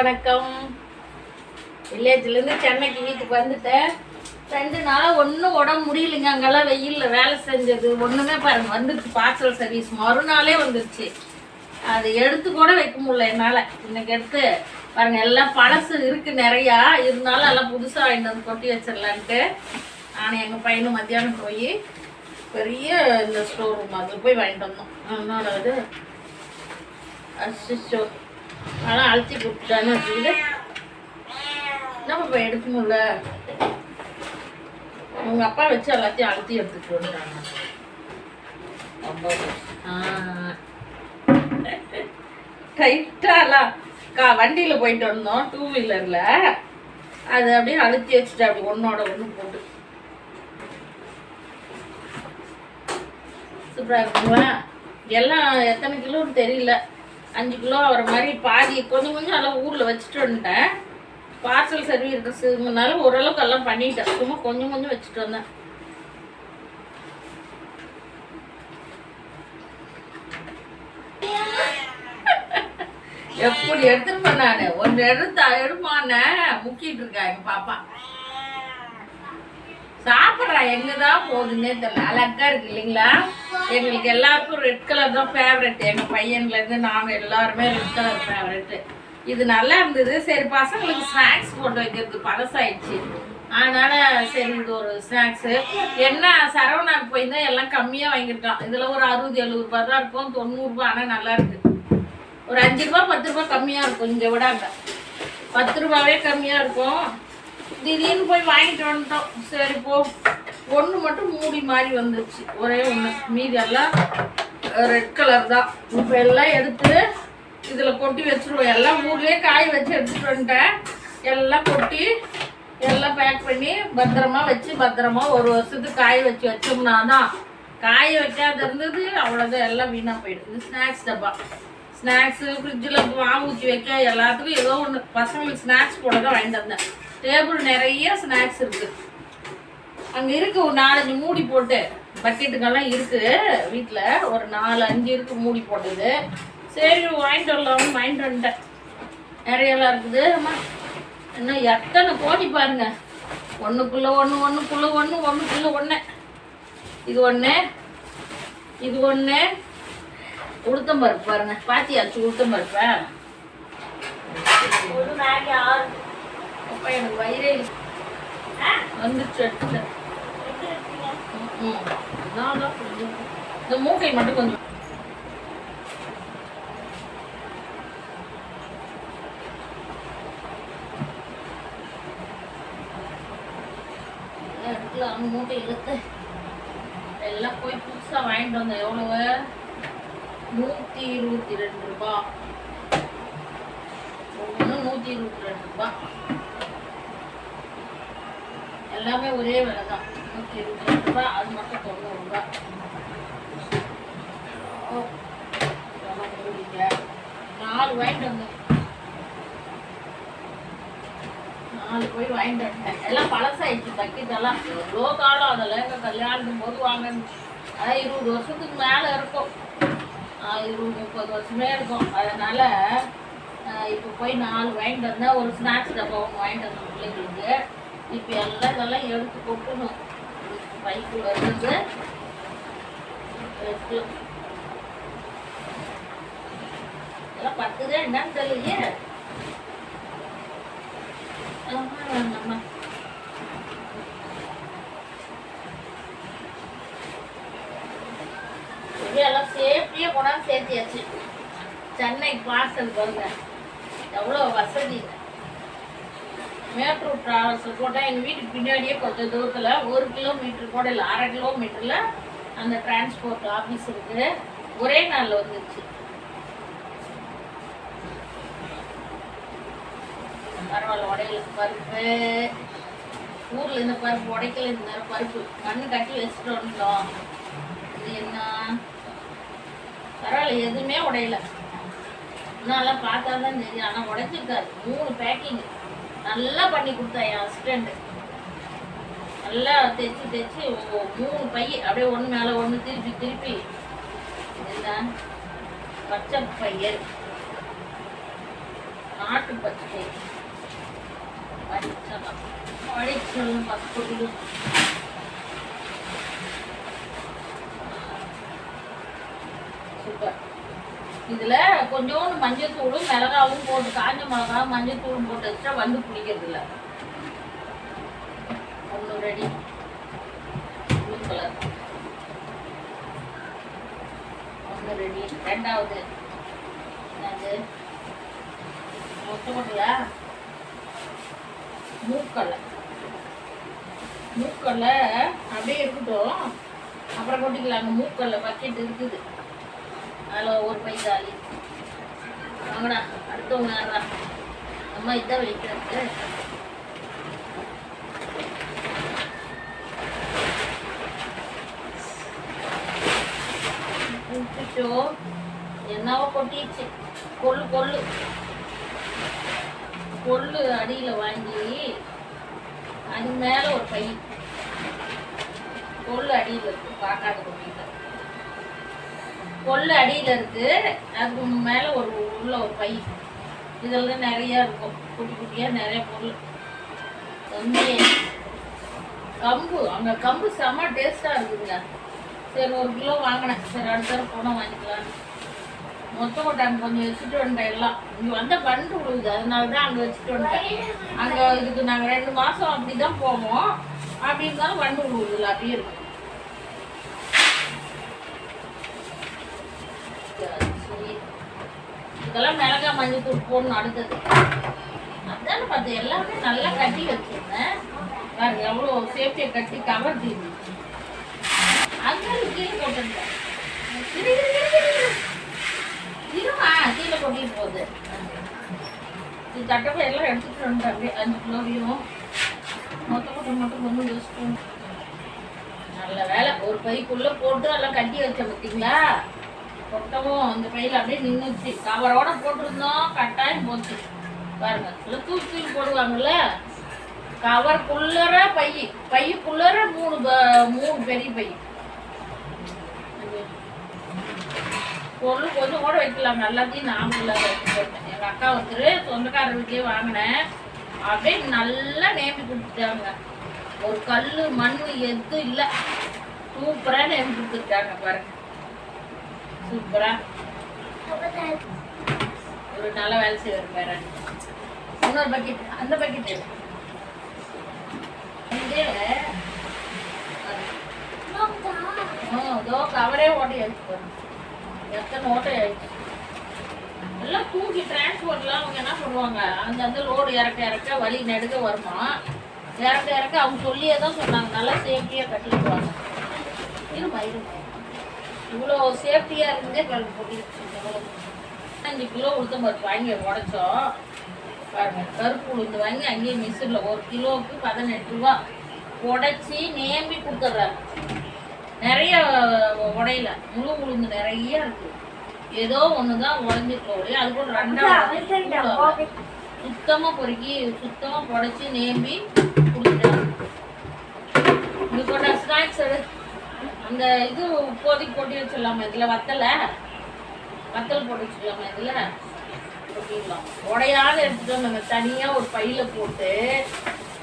வணக்கம். வில்லேஜ்லேருந்து சென்னைக்கு வீட்டுக்கு வந்துட்டேன். ரெண்டு நாளாக ஒன்றும் உடம்பு முடியலைங்க. அங்கெல்லாம் வெயிலில் வேலை செஞ்சது. ஒன்றுமே பாருங்கள் வந்துருச்சு பார்சல் சர்வீஸ் மறுநாளே வந்துருச்சு அது எடுத்து கூட வைக்க முடியல என்னால். இன்னைக்கு எடுத்து பாருங்கள் எல்லாம் பழசு இருக்குது நிறையா. இருந்தாலும் எல்லாம் புதுசாக வாங்கிட்டு வந்து கொட்டி வச்சிடலான்ட்டு நான் எங்கள் பையனும் மத்தியானம் போய் பெரிய இந்த ஸ்டோர் ரூம் அதில் போய் வாங்கிட்டு வந்தோம். அதனால அது அசிச்சோ. ஆனால் அழுத்தி கொடுத்துட்டான்னு வச்சுக்கிட்டு நம்ம இப்போ எடுக்கணும்ல? உங்க அப்பா வச்சு எல்லாத்தையும் அழுத்தி எடுத்துட்டு வந்துட்டாங்க. டைட்டாலாம் கா வண்டியில் போயிட்டு வந்தோம் டூ வீலரில் அது அப்படியே அழுத்தி வச்சுட்டு அப்படி ஒன்றோட ஒன்று போட்டு. சூப்பராக இருக்குங்களா? எல்லாம் எத்தனை கிலோன்னு தெரியல. அஞ்சு கிலோ வர மாதிரி பாதி கொஞ்சம் கொஞ்சம் எல்லாம் ஊரில் வச்சுட்டு வந்துட்டேன். பார்சல் சர்வீஸ்னால ஓரளவுக்கு எல்லாம் பண்ணிட்டேன். சும்மா கொஞ்சம் கொஞ்சம் வச்சுட்டு வந்தேன். எப்படி எடுத்துட்டு நானு ஒன்று எடுத்து எடுமான? முக்கிட்டு இருக்கா எங்க பாப்பா. சாப்பிட்றா. எங்கே தான் போகுதுன்னே தெரியல. அழகா இருக்கு இல்லைங்களா? எங்களுக்கு எல்லாருக்கும் ரெட் கலர் தான் ஃபேவரெட் எங்க பையன்ல இருந்து நாங்க எல்லாருமே ரெட் கலர் ஃபேவரெட் இது நல்லா இருந்தது. சரி பசங்களுக்கு ஸ்நாக்ஸ் போட்டு வைக்கிறது பழசாயிடுச்சு. அதனால சரி இது ஒரு ஸ்நாக்ஸ் என்ன சரவணாக்கு தான் எல்லாம் கம்மியா வாங்கியிருக்கான். இதுல ஒரு அறுபது எழுபது ரூபாய் தான் இருக்கும். தொண்ணூறு ரூபாய் ஆனா நல்லா இருக்கு. ஒரு அஞ்சு ரூபா பத்து ரூபா கம்மியா இருக்கும். இங்க விடாங்க பத்து ரூபாவே கம்மியா இருக்கும். திடீர்னு போய் வாங்கிட்டு வந்துட்டோம். சரி போ. ஒன்று மட்டும் மூடி மாதிரி வந்துருச்சு. ஒரே ஒன்று மீதி எல்லாம் ரெட் கலர் தான். இப்போ எல்லாம் எடுத்து இதில் கொட்டி வச்சுருவோம். எல்லாம் ஊர்லேயே காய் வச்சு எடுத்துகிட்டு வந்துட்டேன். எல்லாம் கொட்டி எல்லாம் பேக் பண்ணி பத்திரமா வச்சு பத்திரமா ஒரு வருஷத்துக்கு காய வச்சு வச்சோம்னா தான் காய வைக்காத இருந்தது அவ்வளோதான் எல்லாம் வீணாக போயிடுது ஸ்நாக்ஸ் டப்பா. ஸ்நாக்ஸு ஃப்ரிட்ஜில் வாங்கி ஊற்றி வைக்க எல்லாத்துக்கும் ஏதோ ஒன்று பசங்களுக்கு ஸ்நாக்ஸ் போட தான் வாங்கிட்டு வந்தேன். டேபிள் நிறைய ஸ்நாக்ஸ் இருக்குது அங்கே இருக்கு ஒரு நாலஞ்சு மூடி போட்டு. பக்கெட்டுக்கெல்லாம் இருக்கு. வீட்டில் ஒரு நாலு அஞ்சு இருக்கு மூடி போட்டது. சரி வாங்கிட்டு வரலாம்னு வாங்கிட்டு வந்துட்டேன். நிறையெல்லாம் இருக்குது. அம்மா இன்னும் எத்தனை கோடி பாருங்க. ஒன்றுக்குள்ளே ஒன்று ஒன்றுக்குள்ளே ஒன்று ஒன்றுக்குள்ளே ஒன்று இது ஒன்று இது ஒன்று உளுத்தம் பருப்பு பாருங்க. பாத்தியாச்சு உளுத்தம் பருப்பா? ஆறு. அப்பா எனக்கு வயிறே வந்துருச்சு. இந்த மூக்கை மட்டும் கொஞ்சம். எடுக்கலாம் மூட்டை இழுத்து. எல்லாம் போய் புதுசாக வாங்கிட்டு வந்தேன். எவ்வளவு? நூற்றி இருபத்தி ரெண்டு ரூபா. ஒவ்வொன்றும் நூற்றி இருபத்தி ரெண்டு ரூபா. எல்லாமே ஒரே விலை தான். நூற்றி இருபத்தி ரெண்டு ரூபா அது மட்டும் தொண்ணூறு ரூபா நாலு வாங்கிட்டு வந்தேன். நாலு போய் வாங்கிட்டு வந்தேன். எல்லாம் பழசாயிடுச்சு பக்கெட் எவ்வளோ காலம் அதெல்லாம் எங்கள் கல்யாணத்துக்கு போது வாங்கணும் அதான் இருபது வருஷத்துக்கு மேலே இருக்கும். இருபது முப்பது வருஷமே இருக்கும். அதனால இப்போ போய் நாலு வாங்கிட்டு வந்தேன். ஒரு ஸ்நாக்ஸ் டப்பா ஒன்று வாங்கிட்டு வந்தேன் பிள்ளைங்களுக்கு. இப்போ எல்லாம் இதெல்லாம் எடுத்து கொட்டணும். பைக்குள்ள இருந்து எடுத்து எல்லாம் பத்துதே என்னன்னு தெரியலையே. ஆமா, எல்லாம் சேஃப்டியாக கொண்டாந்து சேர்த்தியாச்சு. சென்னை பார்சல் பாருங்க. எவ்வளோ வசதி. மேட்ரோ ட்ராவல்ஸில் போட்டால் எங்கள் வீட்டுக்கு பின்னாடியே கொஞ்சம் தூரத்தில் ஒரு கிலோமீட்டர் கூட இல்லை அரை கிலோமீட்டரில் அந்த டிரான்ஸ்போர்ட் ஆஃபீஸ் இருக்குது ஒரே நாளில் வந்துருச்சு. பரவாயில்ல உடையல பருப்பு. ஊரில் இந்த பருப்பு உடைக்கல இந்த நேரம் பருப்பு. மண்ணு கட்டி வச்சுட்டு வந்துட்டோம். இது என்ன? பரவாயில்ல எதுவுமே உடையல. இன்னும் பார்த்தா தான் தெரியும். ஆனால் உடைச்சிருக்காரு. மூணு பேக்கிங் நல்லா பண்ணி கொடுத்தா என் ஹஸ்பண்ட் நல்லா தைச்சு தைச்சு மூணு பை அப்படியே ஒன்று மேலே ஒன்று திருப்பி திருப்பி. இதுதான் பச்சை பயிர். நாட்டு பச்சை படிச்சலாம் வடிச்சலும் பத்து கிலோ சூப்பர் இதில் கொஞ்சோண்டு மஞ்சத்தூளும் மிளகாவும் போட்டு காஞ்ச மிளகா மஞ்சத்தூளும் போட்டு வச்சா வந்து பிடிக்கிறது இல்லை ஒன்று ரெடி ப்ளூ கலர் ஒன்று ரெடி ரெண்டாவது. என்னது? மொத்தமட்டியா மூக்கல்ல மூக்கல்ல அப்படியே இருக்கட்டும். அப்புறம் கொட்டிக்கலாங்க மூக்கல்ல பக்கெட் இருக்குது. அதில் ஒரு பை தாலி வாங்கடா அடுத்தவங்க யாரா அம்மா இதான் வைக்கிறது உப்பிச்சோ என்னவோ கொட்டிடுச்சு. கொள்ளு கொள்ளு. கொள்ளு அடியில் வாங்கி அது மேலே ஒரு பை. கொள்ளு அடியில் இருக்கு பார்க்காத கொட்டிட்டு கொள்ளு அடியில் இருக்கு. அதுக்கு மேலே ஒரு உள்ள ஒரு பை. இதெல்லாம் நிறையா இருக்கும். குட்டி குட்டியாக நிறைய பொருள். வந்து கம்பு. அங்கே கம்பு செம்ம டேஸ்ட்டாக இருக்குதுங்க. சரி ஒரு கிலோ வாங்கினேன். சரி அடுத்த தடவை போனால் வாங்கிக்கலாம் மொத்தம் கொட்டாங்க கொஞ்சம் வச்சுட்டு வந்துட்டேன் எல்லாம் இங்கே வந்தால் பண்டு விழுகுது அதனால தான் அங்கே வச்சுட்டு வந்துட்டேன். அங்கே இதுக்கு நாங்கள் ரெண்டு மாதம் அப்படி தான் போவோம். அப்படி இருந்தாலும் வண்டு விழுகுதுல அப்படியே இருக்கும். சரி. இதெல்லாம் மிளகா மஞ்சள் தூள் போடணும் அடுத்தது. அதானே பார்த்து எல்லாமே நல்லா கட்டி வச்சிருந்தேன். பாருங்க எவ்வளோ சேஃப்டியை கட்டி கவர் தீர்ந்து அங்கே கீழே போட்டுருந்தேன். இருமா கீழே கொட்டிட்டு போகுது. இது தட்டப்பை எல்லாம் எடுத்துட்டு வந்து அப்படியே அஞ்சு கிலோவையும் மொத்த கொட்டை மட்டும் கொண்டு பண்ணும் நல்ல வேலை. ஒரு பைக்குள்ளே போட்டு எல்லாம் கட்டி வச்சேன் பார்த்தீங்களா? கொட்டவும் அந்த பையில் அப்படியே நின்றுச்சு கவரோட போட்டிருந்தோம். கட்டாயம் போச்சு. பாருங்க இல்லை தூக்கி தூக்கி போடுவாங்கல்ல கவருக்குள்ளற பை பையுக்குள்ளற மூணு ப- மூணு பெரிய பை. பொருள் கொஞ்சம் கூட வைக்கலாம். எல்லாத்தையும் நாம இல்லாத வச்சு எங்கள் அக்கா ஒருத்தர் சொந்தக்காரர் வீட்லேயே வாங்கினேன். அப்படியே நல்லா நேமி கொடுத்துட்டாங்க. ஒரு கல் மண் எதுவும் இல்லை. சூப்பராக நேமி கொடுத்துருக்காங்க பாருங்க. சூப்பரா. ஒரு நல்ல வேலை செய்வார் பேர. இன்னொரு பக்கெட் அந்த பக்கெட் இதோ கவரே ஓட்டை ஆயிடுச்சு எத்தனை ஓட்டை ஆயிடுச்சு எல்லாம் தூக்கி டிரான்ஸ்போர்ட்லாம் அவங்க என்ன பண்ணுவாங்க அந்தந்த லோடு இறக்க இறக்க வழி நெடுக வருமா? இறக்க இறக்க அவங்க சொல்லியே தான் சொன்னாங்க. நல்லா சேஃப்டியாக கட்டிக்குவாங்க இருமா இருமா இவ்வளோ சேஃப்டியாக இருந்தே கல் போட்டிருச்சு அஞ்சு கிலோ உளுத்தம் பருப்பு வாங்கி உடைச்சோம். பாருங்க கருப்பு உளுந்து வாங்கி அங்கேயே மிஷினில் ஒரு கிலோவுக்கு பதினெட்டு ரூபா. உடைச்சி நேம்பி கொடுத்துட்றாங்க. நிறைய உடையில. முழு உளுந்து நிறைய இருக்கு. ஏதோ ஒன்று தான் உடஞ்சிருக்க ஒழிய அது கூட ரெண்டாவது சுத்தமாக பொறுக்கி சுத்தமாக புடைச்சி நேம்பி கொடுத்துட்டாங்க இது கொண்ட ஸ்நாக்ஸ் எடு. அந்த இது இப்போதைக்கு போட்டி வச்சிடலாமா இதில்? வத்தலை? வத்தல் போட்டு வச்சுக்கலாமா இதில்? கொட்டிடலாம் உடையாத எடுத்துட்டு நம்ம தனியாக ஒரு பையில போட்டு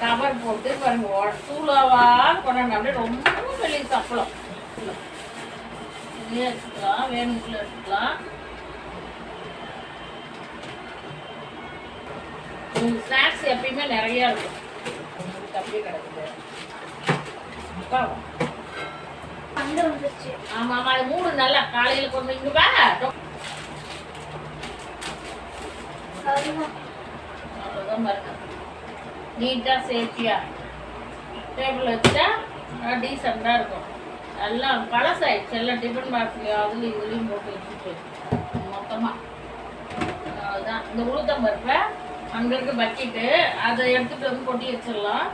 கவர் போட்டு பாருங்க தூளாவாக கொண்டாங்க அப்படியே ரொம்ப வெளியே சப்பளம். இதுலேயே எடுத்துக்கலாம் வேணுக்குள்ள எடுத்துக்கலாம். ஸ்நாக்ஸ் எப்பயுமே நிறையா இருக்கும். அப்படியே கிடக்குது. அப்பா, ஆமா ஆமா அது மூணு நல்லா காலையில கொண்டு இங்க பா அவ்வளோதான் பாருங்க. நீட்டாக சேஃப்டியாக டேபிள் வச்சா டீசெண்டாக இருக்கும். எல்லாம் பழசாயிடுச்சு. எல்லாம் டிஃபன் பாக்ஸ்லையும் அதுலேயும் இதுலேயும் போட்டு வச்சுட்டு. மொத்தமாக அதுதான் இந்த உளுத்தம் பருப்பை அங்கே இருக்க பக்கெட்டு அதை எடுத்துகிட்டு வந்து கொட்டி வச்சிடலாம்.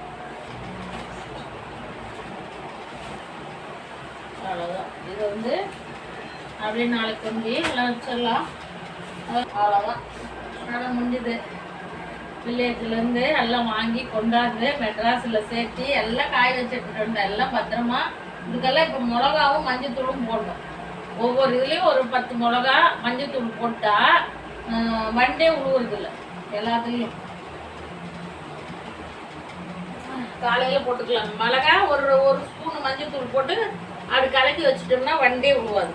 அவ்வளோதான் இது வந்து அப்படியே நாளைக்கு வந்து எல்லாம் வச்சிடலாம். அவ்வளோதான் நல்லா முடிஞ்சுது. வில்லேஜ்லேருந்து எல்லாம் வாங்கி கொண்டாந்து மெட்ராஸில் சேர்த்து எல்லாம் காய வச்சுட்டு எல்லாம் பத்திரமா இதுக்கெல்லாம் இப்போ மிளகாவும் மஞ்சத்தூளும் போடணும். ஒவ்வொரு இதுலேயும் ஒரு பத்து மிளகா மஞ்சத்தூள் போட்டால் வண்டே உழுவுறதில்ல எல்லாத்துலேயும். காலையில் போட்டுக்கலாம். மிளகா ஒரு ஒரு ஸ்பூன் மஞ்சள் தூள் போட்டு அது கலக்கி வச்சுட்டோம்னா வண்டே உருவாது